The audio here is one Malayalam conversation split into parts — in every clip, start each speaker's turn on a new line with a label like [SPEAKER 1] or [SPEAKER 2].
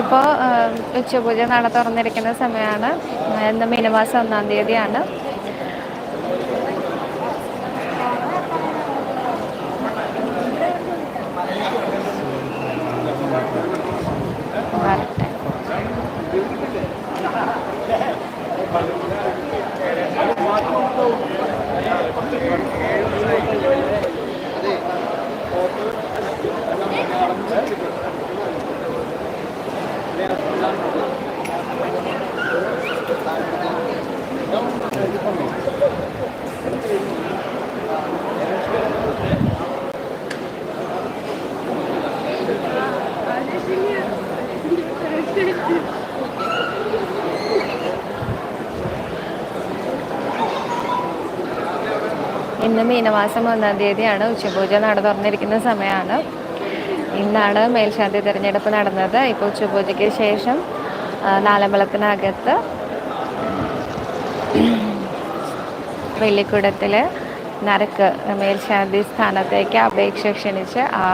[SPEAKER 1] ഇപ്പോൾ ഉച്ചപൂജ നട തുറന്നിരിക്കുന്ന സമയമാണ്. ഇന്ന് മീനമാസം ഒന്നാം തീയതിയാണ്. വരട്ടെ. ഇന്ന് മീനമാസം ഒന്നാം തീയതിയാണ് ഉച്ചപൂജ നട തുറന്നിരിക്കുന്ന സമയമാണ്. ഇന്നാണ് മേൽശാന്തി തിരഞ്ഞെടുപ്പ് നടന്നത്. ഇപ്പോൾ ഉച്ചപൂജയ്ക്ക് ശേഷം നാലമ്പലത്തിനകത്ത് വെള്ളിക്കുടത്തിൽ നരക്ക് മേൽശാന്തി സ്ഥാനത്തേക്ക് അപേക്ഷ ക്ഷണിച്ച് ആ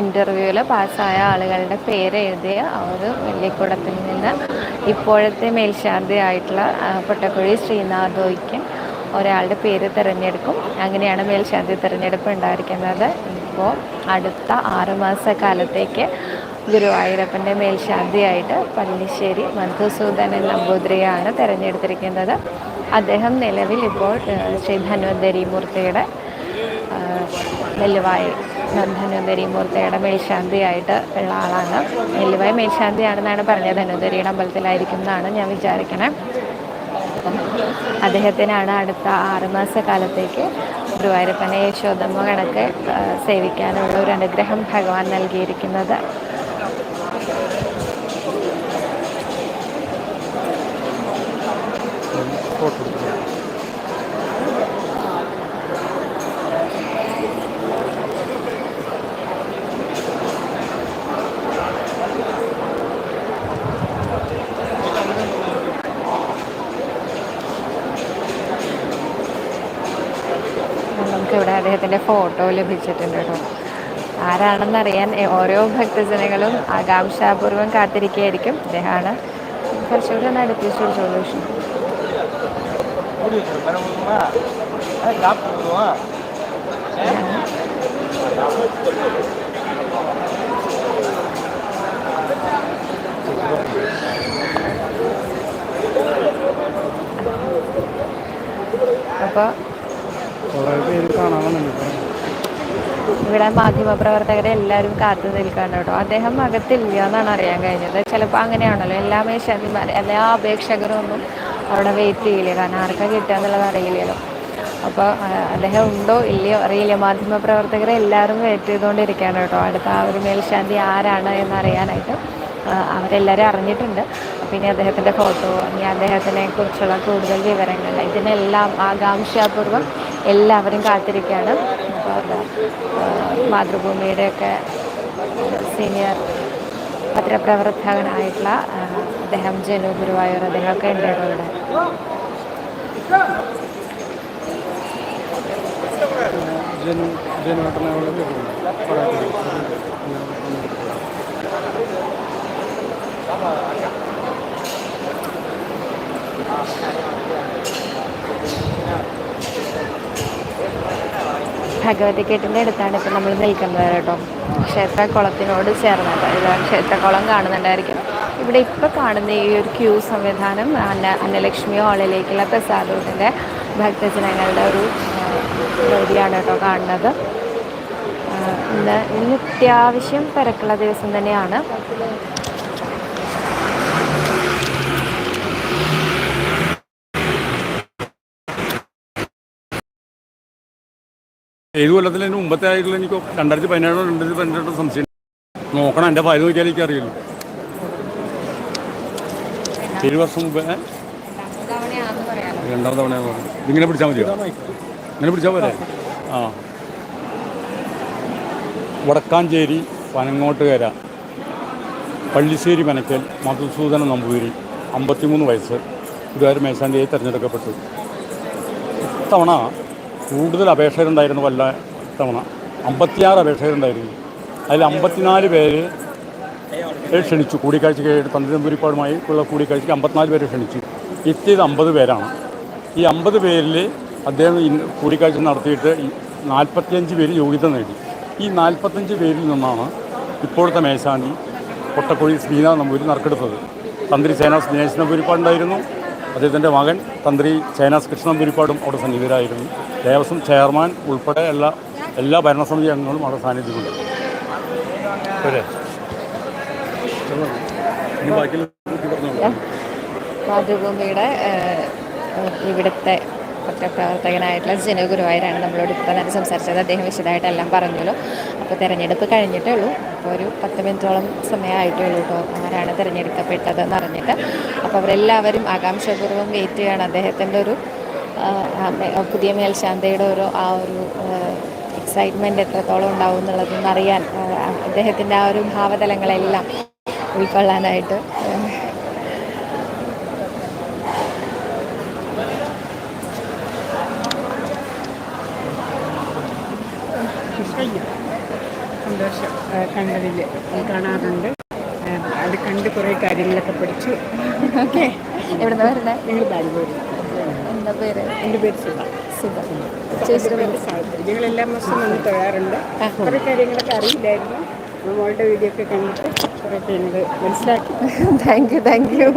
[SPEAKER 1] ഇന്റർവ്യൂവിൽ പാസ്സായ ആളുകളുടെ പേര് എഴുതിയ ഒരു വെള്ളിക്കുടത്തിൽ നിന്ന് ഇപ്പോഴത്തെ മേൽശാന്തി ആയിട്ടുള്ള പൊട്ടക്കുഴി ശ്രീനാഥോയ്ക്ക് ഒരാളുടെ പേര് തിരഞ്ഞെടുക്കും. അങ്ങനെയാണ് മേൽശാന്തി തിരഞ്ഞെടുപ്പ് ഉണ്ടായിരിക്കുന്നത്. ഇപ്പോൾ അടുത്ത ആറുമാസ കാലത്തേക്ക് ഗുരുവായൂരപ്പന്റെ മേൽശാന്തിയായിട്ട് പള്ളിശ്ശേരി മധുസൂദനൻ നമ്പൂതിരിയാണ് തിരഞ്ഞെടുത്തിരിക്കുന്നത്. അദ്ദേഹം നിലവിൽ ഇപ്പോൾ ശ്രീ ധന്വന്തരി മൂർത്തിയുടെ നെല്ലുവായി ധന്വന്തരി മൂർത്തിയുടെ മേൽശാന്തിയായിട്ട് ഉള്ള ആളാണ്. നെല്ലുവായി മേൽശാന്തിയാണെന്നാണ് പറഞ്ഞത്. ധന്വന്തരിയുടെ അമ്പലത്തിലായിരിക്കും എന്നാണ് ഞാൻ വിചാരിക്കണേ. അദ്ദേഹത്തിനാണ് അടുത്ത ആറുമാസ കാലത്തേക്ക് ഗുരുവായൂരപ്പനെ യശോദമ്മ കണക്ക് സേവിക്കാനുള്ള ഒരു അനുഗ്രഹം ഭഗവാൻ നൽകിയിരിക്കുന്നത്
[SPEAKER 2] ഫോട്ടോ
[SPEAKER 1] നമുക്കിവിടെ അദ്ദേഹത്തിന്റെ ഫോട്ടോ ലഭിച്ചിട്ടുണ്ട് കേട്ടോ. ആരാണെന്നറിയാൻ ഓരോ ഭക്തജനങ്ങളും ആകാംക്ഷാപൂർവം കാത്തിരിക്കുകയായിരിക്കും. അദ്ദേഹമാണ് കുറച്ചുകൂടി ഒന്ന് അടുപ്പിച്ച് ചോദിച്ചോളൂ അപ്പോൾ
[SPEAKER 2] കുറേ പേര് കാണാൻ വന്നിട്ടുണ്ട്
[SPEAKER 1] ഇവിടെ മാധ്യമപ്രവർത്തകരെ എല്ലാവരും കാത്തു നിൽക്കാണ് കേട്ടോ. അദ്ദേഹം അകത്തില്ല എന്നാണ് അറിയാൻ കഴിഞ്ഞത്. ചിലപ്പോൾ അങ്ങനെയാണല്ലോ. എല്ലാ മേശാന്തിമാർ എല്ലാ അപേക്ഷകരും ഒന്നും അവിടെ വെയിറ്റ് ചെയ്യില്ല. കാരണം ആർക്കാ കിട്ടുക എന്നുള്ളത് അറിയില്ലല്ലോ. അപ്പോൾ അദ്ദേഹം ഉണ്ടോ ഇല്ലയോ അറിയില്ല. മാധ്യമപ്രവർത്തകരെ എല്ലാവരും വെയിറ്റ് ചെയ്തുകൊണ്ടിരിക്കുകയാണ് കേട്ടോ. അടുത്ത ആ ഒരു മേൽശാന്തി ആരാണ് എന്നറിയാനായിട്ട് അവരെല്ലാവരും അറിഞ്ഞിട്ടുണ്ട്. പിന്നെ അദ്ദേഹത്തിന്റെ ഫോട്ടോ ഇനി അദ്ദേഹത്തിനെ കുറിച്ചുള്ള കൂടുതൽ വിവരങ്ങൾ ഇതിനെല്ലാം ആകാംക്ഷാപൂർവം എല്ലാവരും കാത്തിരിക്കുകയാണ്. അപ്പോൾ മാതൃഭൂമിയുടെയൊക്കെ സീനിയർ പത്രപ്രവർത്തകനായിട്ടുള്ള അദ്ദേഹം ജനു ഗുരുവായൂർ അദ്ദേഹമൊക്കെ ഉണ്ട് കേട്ടോ ഇവിടെ.
[SPEAKER 2] Thank ജനുവേട്ടനോട്
[SPEAKER 1] ഭഗവതിക്കെട്ടിന്റെ അടുത്താണ് ഇപ്പോൾ നമ്മൾ നിൽക്കുന്നത് കേട്ടോ. ക്ഷേത്രക്കുളത്തിനോട് ചേർന്നിട്ട് ഇത് ക്ഷേത്രക്കുളം കാണുന്നുണ്ടായിരിക്കും. ഇവിടെ ഇപ്പോൾ കാണുന്ന ഈ ഒരു ക്യൂ സംവിധാനം അന്ന അന്നലക്ഷ്മി ഹാളിലേക്കുള്ള പ്രസാദത്തിന്റെ ഭക്തജനങ്ങളുടെ ഒരു രീതിയാണ് കേട്ടോ കാണുന്നത്. ഇന്ന് ഇന്ന് അത്യാവശ്യം തിരക്കുള്ള ദിവസം തന്നെയാണ്.
[SPEAKER 2] ഏത് കൊല്ലത്തിൽ അതിന് മുമ്പത്തെ ആയിട്ടുള്ള എനിക്ക് രണ്ടായിരത്തി പതിനേഴോ രണ്ടായിരത്തി പതിനെട്ടോ സംശയം. നോക്കണം എന്റെ ഫയൽ നോക്കിയാൽ എനിക്ക് അറിയില്ല ഏഴ് വർഷം മുമ്പ് രണ്ടാം തവണയാണ് തവണ ഇങ്ങനെ പിടിച്ചാൽ മതിയോ? ഇങ്ങനെ പിടിച്ചാൽ പോരെ? ആ. വടക്കാഞ്ചേരി പനങ്ങോട്ടുകര പള്ളിശ്ശേരി മനക്കൽ മധുസൂദന നമ്പൂതിരി അമ്പത്തിമൂന്ന് വയസ്സ്. ഗുരുവായൂർ മേശാന്തിയായി തിരഞ്ഞെടുക്കപ്പെട്ടു. ഇത്തവണ കൂടുതൽ അപേക്ഷകരുണ്ടായിരുന്നു വല്ല തവണ. അമ്പത്തിയാറ് അപേക്ഷകരുണ്ടായിരുന്നു. അതിൽ അമ്പത്തിനാല് പേര് ക്ഷണിച്ചു. കൂടിക്കാഴ്ചയ്ക്ക് തന്ത്രി നമ്പൂരിപ്പാടുമായി ഉള്ള കൂടിക്കാഴ്ചയ്ക്ക് അമ്പത്തിനാല് പേര് ക്ഷണിച്ചു. എത്തിയത് അമ്പത് പേരാണ്. ഈ അമ്പത് പേരിൽ അദ്ദേഹം കൂടിക്കാഴ്ച നടത്തിയിട്ട് നാൽപ്പത്തിയഞ്ച് പേര് യോഗ്യത നേടി. ഈ നാൽപ്പത്തഞ്ച് പേരിൽ നിന്നാണ് ഇപ്പോഴത്തെ മേശാന്തി കൊട്ടക്കുഴി ശ്രീനാഥ് നമ്പൂരി നറുക്കെടുത്തത്. തന്ത്രി സേനാ ദിനേശ് നമ്പൂരിപ്പാടുണ്ടായിരുന്നു. അദ്ദേഹത്തിന്റെ മകൻ തന്ത്രി ചൈനാസ് കൃഷ്ണൻ പുരിപ്പാടും അവിടെ സന്നിഹിതരായിരുന്നു. ദേവസ്വം ചെയർമാൻ ഉൾപ്പെടെ എല്ലാ എല്ലാ ഭരണസമിതി അംഗങ്ങളും അവിടെ സാന്നിധ്യമുണ്ട്
[SPEAKER 1] മാതൃഭൂമിയുടെ ഇവിടുത്തെ പത്രപ്രവർത്തകനായിട്ടുള്ള ജനഗുരുവായൂരാണ് നമ്മളോട് ഇപ്പോൾ തന്നെ സംസാരിച്ചത്. അദ്ദേഹം വിശദമായിട്ടെല്ലാം പറഞ്ഞല്ലോ. അപ്പോൾ തിരഞ്ഞെടുപ്പ് കഴിഞ്ഞിട്ടേ ഉള്ളൂ. അപ്പോൾ ഒരു പത്ത് മിനിറ്റോളം സമയമായിട്ടേ ഉള്ളൂ കേട്ടോ. ആരാണ് തിരഞ്ഞെടുക്കപ്പെട്ടതെന്ന് അറിഞ്ഞിട്ട്. അപ്പോൾ അവരെല്ലാവരും ആകാംക്ഷപൂർവം വെയിറ്റ് ചെയ്യാണ് അദ്ദേഹത്തിന്റെ ഒരു പുതിയ മേൽശാന്തയുടെ ഒരു ആ ഒരു എക്സൈറ്റ്മെന്റ് എത്രത്തോളം ഉണ്ടാവും എന്നുള്ളതൊന്നും അറിയാൻ അദ്ദേഹത്തിന്റെ ആ ഒരു ഭാവതലങ്ങളെല്ലാം ഉൾക്കൊള്ളാനായിട്ട്
[SPEAKER 3] സന്തോഷം കണ്ടതിൽ കാണാറുണ്ട്. അത് കണ്ട് കുറേ കാര്യങ്ങളൊക്കെ പഠിച്ചു.
[SPEAKER 1] ഓക്കെ. എവിടെ വരുന്നത്
[SPEAKER 3] ഞങ്ങൾ ബാംഗ്ലൂർ
[SPEAKER 1] എന്താ പേര്?
[SPEAKER 3] എന്റെ പേര് സുധ.
[SPEAKER 1] സുധ.
[SPEAKER 3] ഞങ്ങൾ എല്ലാ മാസവും വന്ന് തൊഴാറുണ്ട്. കുറേ കാര്യങ്ങളൊക്കെ അറിയില്ലായിരുന്നു. നമ്മളുടെ മോളുടെ വീഡിയോ ഒക്കെ കണ്ടിട്ട് കുറേ കാര്യങ്ങൾ മനസ്സിലാക്കി.
[SPEAKER 1] താങ്ക് യു താങ്ക് യു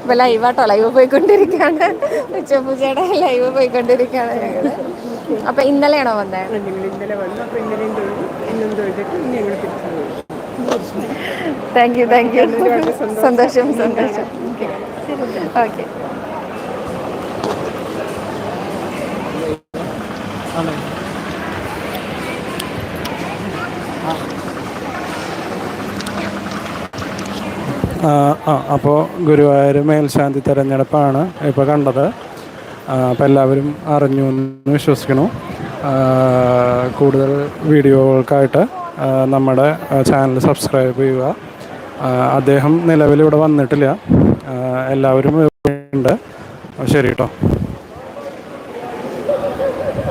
[SPEAKER 1] ഇപ്പൊ ലൈവാട്ടോ ലൈവ് പോയിക്കൊണ്ടിരിക്കുകയാണ്. ഉച്ചപൂജയുടെ ലൈവ് പോയിക്കൊണ്ടിരിക്കുകയാണ് ഞങ്ങൾ അപ്പൊ ഇന്നലെയാണോ വന്നത്
[SPEAKER 3] ഞങ്ങൾ ഇന്നലെ വന്നു. അപ്പോൾ ഇന്നലെയും തൊഴുതു. ഇന്നും തൊഴുതിട്ട് ഇന്ന് ഞങ്ങൾ തിരിച്ചു പോയി
[SPEAKER 1] താങ്ക് യു താങ്ക് യു
[SPEAKER 3] സന്തോഷം.
[SPEAKER 1] സന്തോഷം ഓക്കെ.
[SPEAKER 4] അപ്പോൾ ഗുരുവായൂർ മേൽശാന്തി തെരഞ്ഞെടുപ്പാണ് ഇപ്പോൾ കണ്ടത്. അപ്പോൾ എല്ലാവരും അറിഞ്ഞു എന്ന് വിശ്വസിക്കുന്നു. കൂടുതൽ വീഡിയോകൾക്കായിട്ട് നമ്മുടെ ചാനൽ സബ്സ്ക്രൈബ് ചെയ്യുക. അദ്ദേഹം നിലവിൽ ഇവിടെ വന്നിട്ടില്ല. എല്ലാവരും ഉണ്ട്. ശരി കേട്ടോ.